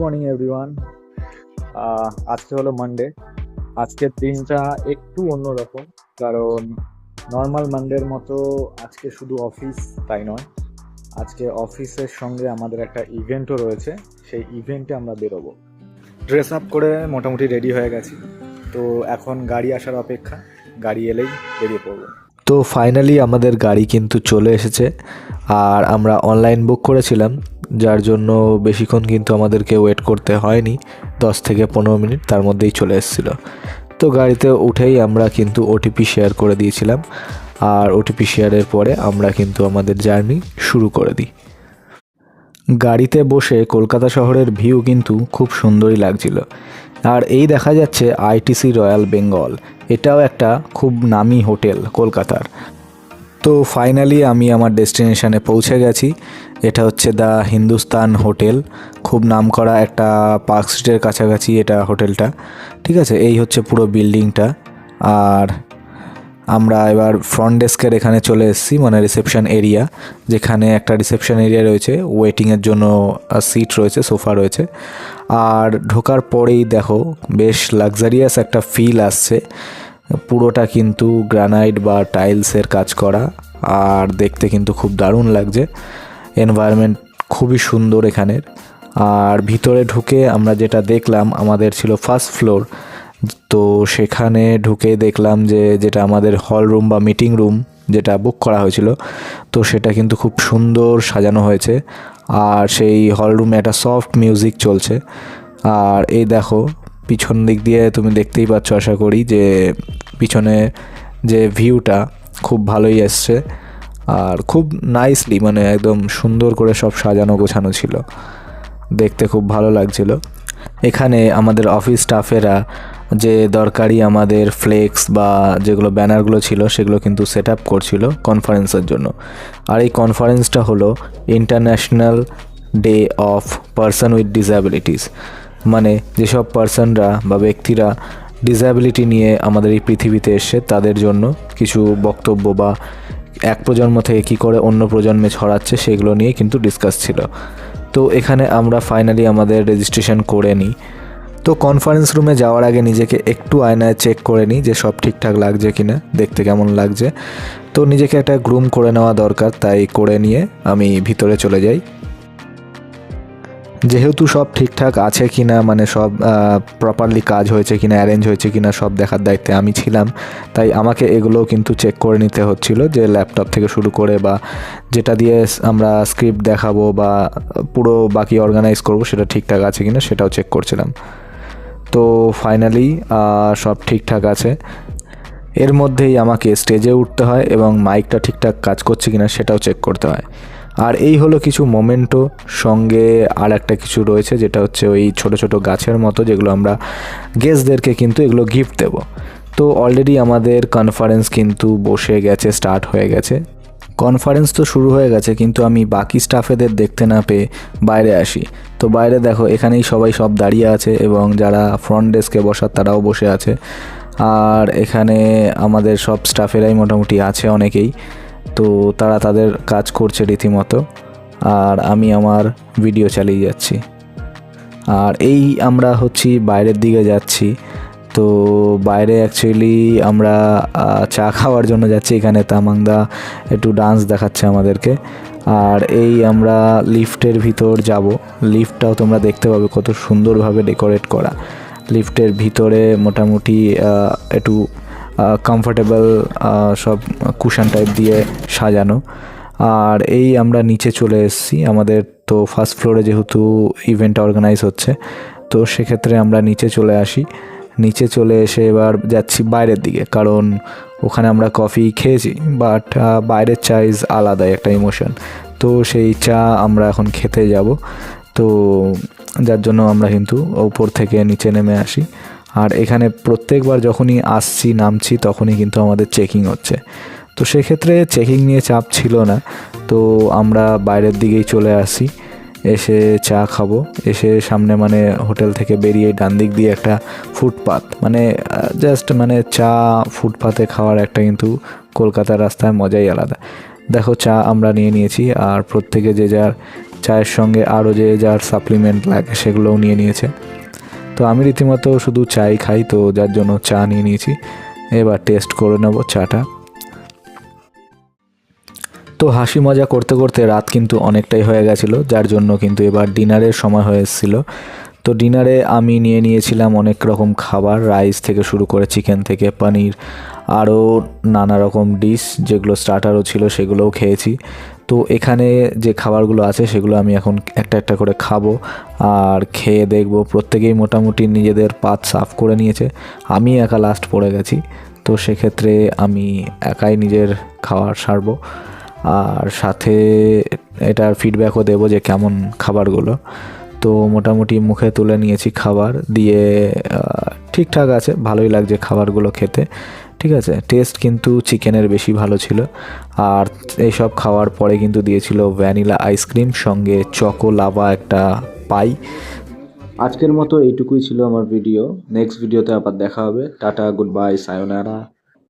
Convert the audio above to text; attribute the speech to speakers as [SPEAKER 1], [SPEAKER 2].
[SPEAKER 1] Morning everyone আজকে হলো Monday আজকের দিনটা একটু অন্যরকম, কারণ নর্মাল মানডের মতো আজকে শুধু অফিস তাই নয়। আজকে অফিসের সঙ্গে আমাদের একটা ইভেন্টও রয়েছে, সেই ইভেন্টে আমরা বেরোবো। ড্রেস আপ করে মোটামুটি রেডি হয়ে গেছি। তো এখন গাড়ি আসার অপেক্ষা, গাড়ি এলেই বেরিয়ে পড়ব।
[SPEAKER 2] তো ফাইনালি আমাদের গাড়ি কিন্তু চলে এসেছে, আর আমরা অনলাইন বুক করেছিলাম। যার জন্য বেশিক্ষণ কিন্তু আমাদেরকে ওয়েট করতে হয়নি। দশ থেকে পনেরো মিনিট তার মধ্যেই চলে এসেছিল। তো গাড়িতে উঠেই আমরা কিন্তু ওটিপি শেয়ার করে দিয়েছিলাম। আর ওটিপি শেয়ারের পরে আমরা কিন্তু আমাদের জার্নি শুরু করে দিই। গাড়িতে বসে কলকাতা শহরের ভিউ কিন্তু খুব সুন্দরই লাগছিল। আর এই দেখা যাচ্ছে আইটিসি রয়্যাল বেঙ্গল এটাও একটা খুব নামি হোটেল কলকাতার। তো ফাইনালি আমি আমার ডেস্টিনেশনে পৌঁছে গেছি। এটা হচ্ছে দ্য হিন্দুস্তান হোটেল খুব নামকরা একটা পার্ক স্ট্রিটের কাছাকাছি এটা হোটেলটা ঠিক আছে? এই হচ্ছে পুরো বিল্ডিংটা আর আমরা এবার ফ্রন্ট ডেস্কের এখানে চলে এসেছি মানে রিসেপশন এরিয়া যেখানে একটা রিসেপশন এরিয়া রয়েছে। ওয়েটিংয়ের জন্য সিট রয়েছে সোফা রয়েছে। আর ঢোকার পরেই দেখো, বেশ লাক্সারিয়াস একটা ফিল আসছে। পুরোটা কিন্তু গ্রানাইট বা টাইলসের কাজ করা, আর দেখতে কিন্তু খুব দারুণ লাগছে। এনভায়রনমেন্ট খুবই সুন্দর এখানের। আর ভিতরে ঢুকে আমরা যেটা দেখলাম, আমাদের ছিল ফার্স্ট ফ্লোর তো সেখানে ঢুকে দেখলাম যে, যেটা আমাদের হল রুম বা মিটিং রুম যেটা বুক করা হয়েছিল, তো সেটা কিন্তু খুব সুন্দর সাজানো হয়েছে। আর সেই হল রুমে একটা সফট মিউজিক চলছে। আর এই দেখো পিছন দিক দিয়ে তুমি দেখতেই পাচ্ছ, আশা করি, যে পিছনে যে ভিউটা খুব ভালোই এসছে। আর খুব নাইসলি মানে একদম সুন্দর করে সব সাজানো গোছানো ছিল। দেখতে খুব ভালো লাগছিল। এখানে আমাদের অফিস স্টাফেরা যে দরকারি আমাদের ফ্লেক্স বা যেগুলো ব্যানারগুলো ছিল, সেগুলো কিন্তু সেট আপ করছিল কনফারেন্সের জন্য। আর এই কনফারেন্সটা হলো international day of person with disabilities মানে যেসব পার্সনরা বা ব্যক্তিরা ডিসঅ্যাবিলিটি নিয়ে আমাদের এই পৃথিবীতে এসে তাদের জন্য কিছু বক্তব্য বা এক প্রজন্ম থেকে কী করে অন্য প্রজন্মে ছড়াচ্ছে সেগুলো নিয়ে কিন্তু ডিসকাস ছিল। তো এখানে আমরা ফাইনালি আমাদের রেজিস্ট্রেশন করে নিই। তো কনফারেন্স রুমে যাওয়ার আগে নিজেকে একটু আয়নায় চেক করে নিই যে সব ঠিকঠাক লাগছে কিনা, দেখতে কেমন লাগছে। তো নিজেকে একটা গ্রুম করে নেওয়া দরকার, তাই করে নিয়ে আমি ভিতরে চলে যাই। যেহেতু সব ঠিকঠাক আছে কি না মানে সব প্রপারলি কাজ হয়েছে কি না অ্যারেঞ্জ হয়েছে কি না সব দেখার দায়িত্বে আমি ছিলাম। তাই আমাকে এগুলোও কিন্তু চেক করে নিতে হচ্ছিল যে ল্যাপটপ থেকে শুরু করে বা যেটা দিয়ে আমরা স্ক্রিপ্ট দেখাবো বা পুরো বাকি অর্গানাইজ করব সেটা ঠিকঠাক আছে কি না সেটাও চেক করছিলাম। তো ফাইনালি সব ঠিকঠাক আছে। এর মধ্যেই আমাকে স্টেজে উঠতে হয় এবং মাইকটা ঠিকঠাক কাজ করছে কিনা সেটাও চেক করতে হয়। আর এই হলো কিছু মোমেন্টো সঙ্গে আর একটা কিছু রয়েছে, যেটা হচ্ছে ওই ছোট ছোট গাছের মতো, যেগুলো আমরা গেস্টদেরকে কিন্তু এগুলো গিফট দেব। তো অলরেডি আমাদের কনফারেন্স কিন্তু বসে গেছে স্টার্ট হয়ে গেছে। কনফারেন্স তো শুরু হয়ে গেছে, কিন্তু আমি বাকি স্টাফেদের দেখতে না পেয়ে বাইরে আসি। তো বাইরে দেখো, এখানেই সবাই সব দাঁড়িয়ে আছে এবং যারা ফ্রন্ট ডেস্কে বসার তারাও বসে আছে। আর এখানে আমাদের সব স্টাফেরাই মোটামুটি আছে অনেকেই। তো তারা তাদের কাজ করছে রীতিমতো, আর আমি আমার ভিডিও চালিয়ে যাচ্ছি। আর এই আমরা হচ্ছি বাইরের দিকে যাচ্ছি, তো বাইরে অ্যাকচুয়ালি আমরা চা খাওয়ার জন্য যাচ্ছি এখানে তামাংদা, একটু ডান্স দেখাচ্ছে আমাদেরকে। আর এই আমরা লিফটের ভিতর যাব, লিফটটাও তোমরা দেখতে পাবে কত সুন্দরভাবে ডেকোরেট করা। লিফটের ভিতরে মোটামুটি একটু কমফোর্টেবল সব কুশন টাইপ দিয়ে সাজানো। আর এই আমরা নিচে চলে এসেছি। আমাদের তো ফার্স্ট ফ্লোরে যেহেতু ইভেন্ট অর্গানাইজ হচ্ছে, তো সেক্ষেত্রে আমরা নিচে চলে আসি। নিচে চলে এসে এবার যাচ্ছি বাইরের দিকে, কারণ ওখানে আমরা কফি খেয়েছি বাট বাইরের চা ইজ আলাদাই একটা ইমোশন তো সেই চা আমরা এখন খেতে যাব। তো যার জন্য আমরা কিন্তু ওপর থেকে নিচে নেমে আসি। আর এখানে প্রত্যেকবার যখনই আসছি, নামছি, তখনই কিন্তু আমাদের চেকিং হচ্ছে। তো সেক্ষেত্রে চেকিং নিয়ে চাপ ছিল না। তো আমরা বাইরের দিকেই চলে আসি, এসে চা খাব। এসে সামনে মানে হোটেল থেকে বেরিয়ে ডান দিক দিয়ে একটা ফুটপাত। মানে জাস্ট মানে চা ফুটপাতে খাওয়ার একটা কিন্তু কলকাতার রাস্তায় মজাই আলাদা। দেখো চা আমরা নিয়ে নিয়েছি আর প্রত্যেকে যে যার চায়ের সঙ্গে আরও যে যার সাপ্লিমেন্ট লাগে সেগুলোও নিয়ে নিয়েছে। তো আমি রীতিমতো শুধু চাই খাই তো যার জন্য চা নিয়ে নিয়েছি। এবার টেস্ট করে নেব চাটা। তো হাসি মজা করতে করতে রাত কিন্তু অনেকটাই হয়ে গেছিল, যার জন্য কিন্তু এবার ডিনারের সময় হয়ে এসেছিল। তো ডিনারে আমি নিয়ে নিয়েছিলাম অনেক রকম খাবার রাইস থেকে শুরু করে চিকেন থেকে পনির, আরও নানা রকম ডিশ যেগুলো স্টার্টারও ছিল সেগুলোও খেয়েছি। তো এখানে যে খাবারগুলো আছে সেগুলো আমি এখন একটা একটা করে খাব আর খেয়ে দেখব। প্রত্যেকেই মোটামুটি নিজেদের পাত সাফ করে নিয়েছে। আমি একা লাস্ট পড়ে গেছি, তো সেক্ষেত্রে আমি একাই নিজের খাবার সারবো। আর সাথে এটার ফিডব্যাকও দেবো যে কেমন খাবারগুলো। তো মোটামুটি মুখে তুলে নিয়েছি খাবার, দিয়ে ঠিকঠাক আছে, ভালোই লাগছে খাবারগুলো খেতে। ঠিক আছে টেস্ট কিন্তু চিকেনের বেশি ভালো ছিল। আর এইসব খাওয়ার পরে কিন্তু দিয়েছিল ভ্যানিলা আইসক্রিম সঙ্গে চকো লাভা একটা পাই আজকের মতো এইটুকুই ছিল আমার ভিডিও নেক্সট ভিডিওতে আবার দেখা হবে। Tata good bye সায়োনারা